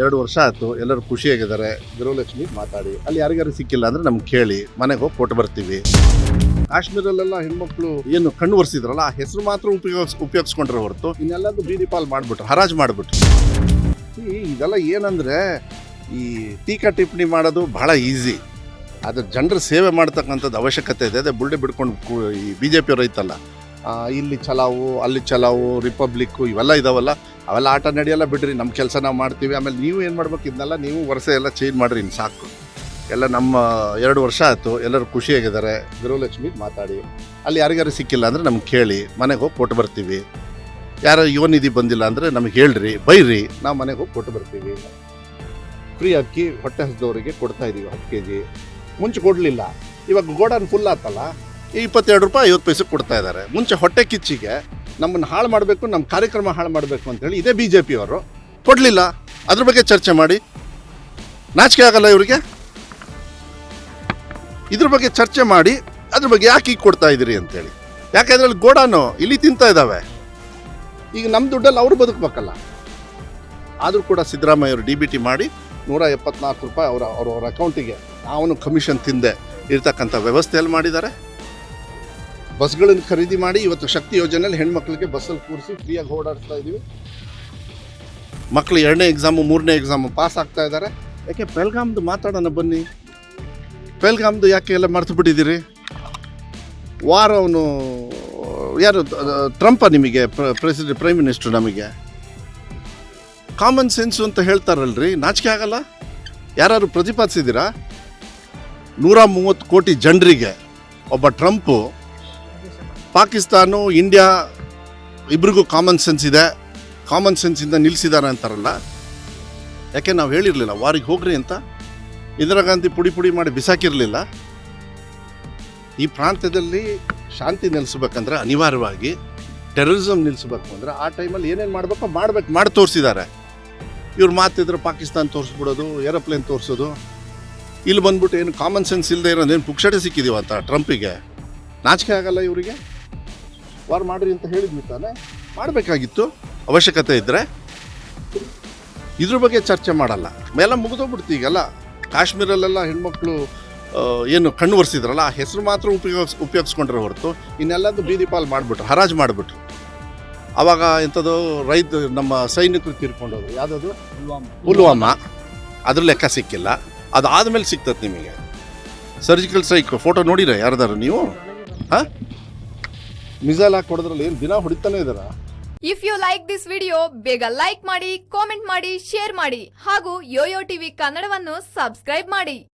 ಎರಡು ವರ್ಷ ಆಯ್ತು, ಎಲ್ಲರೂ ಖುಷಿಯಾಗಿದ್ದಾರೆ. ಗೃಹಲಕ್ಷ್ಮಿ ಮಾತಾಡಿ. ಅಲ್ಲಿ ಯಾರಿಗಾರು ಸಿಕ್ಕಿಲ್ಲ ಅಂದ್ರೆ ನಮ್ಗೆ ಕೇಳಿ. ಮನೆಗೆ ಹೋಗಿ ಕೊಟ್ಟು ಬರ್ತೀವಿ. ಕಾಶ್ಮೀರಲ್ಲೆಲ್ಲ ಹೆಣ್ಮಕ್ಳು ಏನು ಕಣ್ಣು ಒರೆಸಿದ್ರಲ್ಲ, ಆ ಹೆಸರು ಮಾತ್ರ ಉಪಯೋಗಿಸ್, ಉಪಯೋಗಿಸ್ಕೊಂಡ್ರೆ ಹೊರತು ಇನ್ನೆಲ್ಲದು ಬೀದಿ ಪಾಲ್ ಮಾಡಿಬಿಟ್ರು, ಹರಾಜು ಮಾಡಿಬಿಟ್ರು. ಇದೆಲ್ಲ ಏನಂದರೆ, ಈ ಟೀಕಾ ಟಿಪ್ಪಣಿ ಮಾಡೋದು ಬಹಳ ಈಸಿ. ಅದು ಜನರ ಸೇವೆ ಮಾಡ್ತಕ್ಕಂಥದ್ದು ಅವಶ್ಯಕತೆ ಇದೆ. ಅದೇ ಬುಲ್ಡೆ ಬಿಡ್ಕೊಂಡು ಈ ಬಿ ಜೆ ಪಿಯವರು ಐತಲ್ಲ. ಇಲ್ಲಿ ಚಲಾವು, ಅಲ್ಲಿ ಚಲಾವು, ರಿಪಬ್ಲಿಕ್ಕು ಇವೆಲ್ಲ ಇದಾವಲ್ಲ, ಅವೆಲ್ಲ ಆಟ ನಡೆಯಲ್ಲ ಬಿಡ್ರಿ ನಮ್ಮ ಕೆಲಸ ನಾವು ಮಾಡ್ತೀವಿ. ಆಮೇಲೆ ನೀವು ಏನು ಮಾಡ್ಬೇಕು? ಇದನ್ನೆಲ್ಲ ನೀವು ವರ್ಷ ಎಲ್ಲ ಚೇಂಜ್ ಮಾಡ್ರಿ ಇನ್ನು ಸಾಕು. ಎಲ್ಲ ನಮ್ಮ ಎರಡು ವರ್ಷ ಆಯಿತು, ಎಲ್ಲರೂ ಖುಷಿಯಾಗಿದ್ದಾರೆ. ಗೃಹಲಕ್ಷ್ಮಿ ಮಾತಾಡಿ. ಅಲ್ಲಿ ಯಾರಿಗಾರು ಸಿಕ್ಕಿಲ್ಲ ಅಂದರೆ ನಮ್ಗೆ ಕೇಳಿ, ಮನೆಗೆ ಹೋಗಿ ಕೊಟ್ಟು ಬರ್ತೀವಿ. ಯಾರು ಯುವನಿಧಿ ಬಂದಿಲ್ಲ ಅಂದರೆ ನಮಗೆ ಹೇಳ್ರಿ, ಬೈರಿ, ನಾವು ಮನೆಗೆ ಹೋಗಿ ಕೊಟ್ಟು ಬರ್ತೀವಿ. ಫ್ರೀ ಅಕ್ಕಿ ಹೊಟ್ಟೆ ಹಸಿದವರಿಗೆ ಕೊಡ್ತಾ ಇದ್ದೀವಿ ಹತ್ತು ಕೆ ಜಿ ಮುಂಚೆ ಕೊಡಲಿಲ್ಲ. ಇವಾಗ ಗೋಡನ್ ಫುಲ್ ಆತಲ್ಲ ಇಪ್ಪತ್ತೆರಡು ರೂಪಾಯಿ, ಐವತ್ತು ಪೈಸೆ ಕೊಡ್ತಾ ಇದ್ದಾರೆ. ಮುಂಚೆ ಹೊಟ್ಟೆ ಕಿಚ್ಚಿಗೆ ನಮ್ಮನ್ನು ಹಾಳು ಮಾಡಬೇಕು, ನಮ್ಮ ಕಾರ್ಯಕ್ರಮ ಹಾಳು ಮಾಡಬೇಕು ಅಂತೇಳಿ ಇದೇ ಬಿ ಜೆ ಪಿಯವರು ಕೊಡಲಿಲ್ಲ. ಅದ್ರ ಬಗ್ಗೆ ಚರ್ಚೆ ಮಾಡಿ. ನಾಚಿಕೆ ಆಗಲ್ಲ ಇವರಿಗೆ? ಇದ್ರ ಬಗ್ಗೆ ಚರ್ಚೆ ಮಾಡಿ, ಅದ್ರ ಬಗ್ಗೆ ಯಾಕೆ ಈಗ ಕೊಡ್ತಾ ಇದ್ದೀರಿ ಅಂತೇಳಿ ಯಾಕೆ ಅಲ್ಲಿ ಗೋಡಾನು ಇಲ್ಲಿ ತಿಂತಾ ಇದ್ದಾವೆ? ಈಗ ನಮ್ಮ ದುಡ್ಡಲ್ಲಿ ಅವರು ಬದುಕಬೇಕಲ್ಲ. ಆದರೂ ಕೂಡ ಸಿದ್ದರಾಮಯ್ಯ ಅವರು ಡಿ ಬಿ ಟಿ ಮಾಡಿ ನೂರ ಎಪ್ಪತ್ನಾಲ್ಕು ರೂಪಾಯಿ ಅವರ ಅವ್ರ ಅವ್ರ ಅಕೌಂಟಿಗೆ ಅವನು ಕಮಿಷನ್ ತಿಂದೆ ಇರ್ತಕ್ಕಂಥ ವ್ಯವಸ್ಥೆಯಲ್ಲಿ ಮಾಡಿದ್ದಾರೆ. ಬಸ್ಗಳನ್ನು ಖರೀದಿ ಮಾಡಿ ಇವತ್ತು ಶಕ್ತಿ ಯೋಜನೆಯಲ್ಲಿ ಹೆಣ್ಮಕ್ಳಿಗೆ ಬಸ್ಸಲ್ಲಿ ಕೂರಿಸಿ ಫ್ರೀಯಾಗಿ ಓಡಾಡ್ತಾ ಇದ್ದೀವಿ ಮಕ್ಕಳು ಎರಡನೇ ಎಕ್ಸಾಮು ಮೂರನೇ ಎಕ್ಸಾಮು ಪಾಸ್ ಆಗ್ತಾ ಇದ್ದಾರೆ. ಯಾಕೆ ಪೆಲ್ಗಾಮ್ದು ಮಾತಾಡೋಣ ಬನ್ನಿ. ಪೆಲ್ಗಾಮ್ದು ಯಾಕೆ ಎಲ್ಲ ಮರ್ತು ಬಿಟ್ಟಿದ್ದೀರಿ? ವಾರ ಅವನು, ಯಾರು, ಟ್ರಂಪ ನಿಮಗೆ ಪ್ರೆಸಿಡೆಂಟ್, ಪ್ರೈಮ್ ಮಿನಿಸ್ಟರ್ ನಮಗೆ. ಕಾಮನ್ ಸೆನ್ಸು ಅಂತ ಹೇಳ್ತಾರಲ್ರಿ, ನಾಚಿಕೆ ಆಗಲ್ಲ? ಯಾರು ಪ್ರತಿಪಾದಿಸಿದ್ದೀರಾ? ನೂರ ಮೂವತ್ತು ಕೋಟಿ ಜನರಿಗೆ ಒಬ್ಬ ಟ್ರಂಪು ಪಾಕಿಸ್ತಾನ, ಇಂಡಿಯಾ ಇಬ್ರಿಗೂ ಕಾಮನ್ ಸೆನ್ಸ್ ಇದೆ. ಕಾಮನ್ ಸೆನ್ಸಿಂದ ನಿಲ್ಲಿಸಿದ್ದಾರೆ ಅಂತಾರಲ್ಲ. ಯಾಕೆ ನಾವು ಹೇಳಿರಲಿಲ್ಲ, ವಾರಿಗೆ ಹೋಗ್ರಿ ಅಂತ? ಇಂದಿರಾ ಗಾಂಧಿ ಪುಡಿ ಪುಡಿ ಮಾಡಿ ಬಿಸಾಕಿರಲಿಲ್ಲ. ಈ ಪ್ರಾಂತ್ಯದಲ್ಲಿ ಶಾಂತಿ ನೆಲೆಸ್ಬೇಕಂದ್ರೆ ಅನಿವಾರ್ಯವಾಗಿ ಟೆರರಿಸಮ್ ನಿಲ್ಲಿಸ್ಬೇಕು ಅಂದರೆ ಆ ಟೈಮಲ್ಲಿ ಏನೇನು ಮಾಡಬೇಕೋ ಮಾಡ್ಬೇಕು, ಮಾಡಿ ತೋರಿಸಿದ್ದಾರೆ. ಇವ್ರು ಮಾತಿದ್ರೆ ಪಾಕಿಸ್ತಾನ ತೋರಿಸ್ಬಿಡೋದು, ಏರೋಪ್ಲೇನ್ ತೋರಿಸೋದು. ಇಲ್ಲಿ ಬಂದ್ಬಿಟ್ಟು ಏನು ಕಾಮನ್ ಸೆನ್ಸ್ ಇಲ್ಲದೆ ಇರೋದೇನು ಪುಕ್ಷಟೆ ಸಿಕ್ಕಿದೀವ ಅಂತ ಟ್ರಂಪಿಗೆ? ನಾಚಿಕೆ ಆಗಲ್ಲ ಇವರಿಗೆ? ವಾರ್ ಮಾಡ್ರಿ ಅಂತ ಹೇಳಿದ್ವಿ ತಾನೆ. ಮಾಡಬೇಕಾಗಿತ್ತು. ಅವಶ್ಯಕತೆ ಇದ್ದರೆ ಇದ್ರ ಬಗ್ಗೆ ಚರ್ಚೆ ಮಾಡಲ್ಲ. ಎಲ್ಲ ಮುಗಿದೋಗ್ಬಿಡ್ತು ಈಗಲ್ಲ. ಕಾಶ್ಮೀರಲ್ಲೆಲ್ಲ ಹೆಣ್ಮಕ್ಳು ಏನು ಕಣ್ಣು ಒರೆಸಿದ್ರಲ್ಲ ಆ ಹೆಸರು ಮಾತ್ರ ಉಪಯೋಗ ಉಪಯೋಗಿಸ್ಕೊಂಡ್ರೆ ಹೊರತು ಇನ್ನೆಲ್ಲದು ಬೀದಿ ಪಾಲ್ ಮಾಡಿಬಿಟ್ರು ಹರಾಜು ಮಾಡಿಬಿಟ್ರು. ಅವಾಗ ಎಂಥದ್ದು ರೈತ ನಮ್ಮ ಸೈನಿಕರು ತೀರ್ಕೊಂಡೋದ್ರು ಯಾವುದದು? ಪುಲ್ವಾಮಾ. ಅದ್ರ ಲೆಕ್ಕ ಸಿಕ್ಕಿಲ್ಲ. ಅದಾದ್ಮೇಲೆ ಸಿಗ್ತದೆ ನಿಮಗೆ. ಸರ್ಜಿಕಲ್ ಸ್ಟ್ರೈಕ್ ಫೋಟೋ ನೋಡಿರ ಯಾರ್ದಾರು ನೀವು? ಹಾಂ? ಮಿಸೈಲ್ ಹಾಕಿ ಏನು ದಿನ ಹೊಡಿತಾನೆ ಇದಾರ? If you like this video ಬೇಗ ಲೈಕ್ ಮಾಡಿ ಕಾಮೆಂಟ್ ಮಾಡಿ ಶೇರ್ ಮಾಡಿ ಹಾಗೂ ಯೋಯೋ ಟಿವಿ ಕನ್ನಡವನ್ನು ಸಬ್ಸ್ಕ್ರೈಬ್ ಮಾಡಿ.